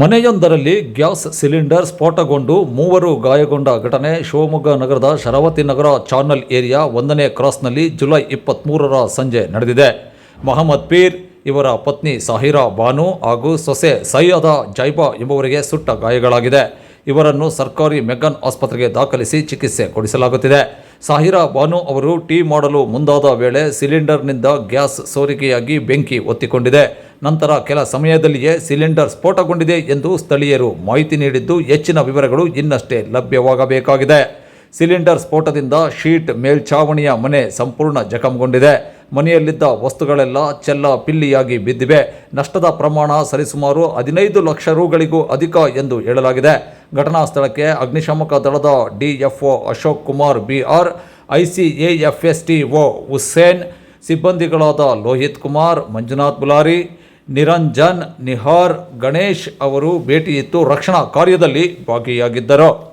ಮನೆಯೊಂದರಲ್ಲಿ gas cylinder ಸ್ಫೋಟಗೊಂಡು ಮೂವರು ಗಾಯಗೊಂಡ ಘಟನೆ. ಶಿವಮೊಗ್ಗ ನಗರದ ಶರಾವತಿ ನಗರ ಚಾನಲ್ ಏರಿಯಾ ಒಂದನೇ ಕ್ರಾಸ್ನಲ್ಲಿ ಜುಲೈ ಇಪ್ಪತ್ತ್ಮೂರರ ಸಂಜೆ ನಡೆದಿದೆ. ಮೊಹಮ್ಮದ್ ಪೀರ್ ಇವರ ಪತ್ನಿ ಸಾಹಿರಾ ಬಾನು ಹಾಗೂ ಸೊಸೆ ಸೈಯದ ಜೈಬಾ ಎಂಬುವರಿಗೆ ಸುಟ್ಟ ಗಾಯಗಳಾಗಿದೆ. ಇವರನ್ನು ಸರ್ಕಾರಿ ಮೆಗನ್ ಆಸ್ಪತ್ರೆಗೆ ದಾಖಲಿಸಿ ಚಿಕಿತ್ಸೆ ಕೊಡಿಸಲಾಗುತ್ತಿದೆ. ಸಾಹಿರಾ ಬಾನು ಅವರು ಟೀ ಮಾಡಲು ಮುಂದಾದ ವೇಳೆ ಸಿಲಿಂಡರ್ನಿಂದ ಗ್ಯಾಸ್ ಸೋರಿಕೆಯಾಗಿ ಬೆಂಕಿ ಒತ್ತಿಕೊಂಡಿದೆ. ನಂತರ ಕೆಲ ಸಮಯದಲ್ಲಿಯೇ ಸಿಲಿಂಡರ್ ಸ್ಫೋಟಗೊಂಡಿದೆ ಎಂದು ಸ್ಥಳೀಯರು ಮಾಹಿತಿ ನೀಡಿದ್ದು ಹೆಚ್ಚಿನ ವಿವರಗಳು ಇನ್ನಷ್ಟೇ ಲಭ್ಯವಾಗಬೇಕಾಗಿದೆ. ಸಿಲಿಂಡರ್ ಸ್ಫೋಟದಿಂದ ಶೀಟ್ ಮೇಲ್ಛಾವಣಿಯ ಮನೆ ಸಂಪೂರ್ಣ ಜಖಂಗೊಂಡಿದೆ. ಮನೆಯಲ್ಲಿದ್ದ ವಸ್ತುಗಳೆಲ್ಲ ಚೆಲ್ಲ ಪಿಲ್ಲಿಯಾಗಿ ಬಿದ್ದಿವೆ. ನಷ್ಟದ ಪ್ರಮಾಣ ಸರಿಸುಮಾರು ಹದಿನೈದು ಲಕ್ಷ ರುಗಳಿಗೂ ಅಧಿಕ ಎಂದು ಹೇಳಲಾಗಿದೆ. ಘಟನಾ ಸ್ಥಳಕ್ಕೆ ಅಗ್ನಿಶಾಮಕ ದಳದ ಡಿಎಫ್ಒ ಅಶೋಕ್ ಕುಮಾರ್ ಬಿಆರ್ ಐಸಿಎಎಫ್ಎಸ್ಟಿಒ ಹುಸೇನ್, ಸಿಬ್ಬಂದಿಗಳಾದ ಲೋಹಿತ್ ಕುಮಾರ್, ಮಂಜುನಾಥ್ ಬುಲಾರಿ ನಿರಂಜನ್ ನಿಹಾರ್ ಗಣೇಶ್ ಅವರು ಭೇಟಿಯಿತ್ತು ರಕ್ಷಣಾ ಕಾರ್ಯದಲ್ಲಿ ಭಾಗಿಯಾಗಿದ್ದರು.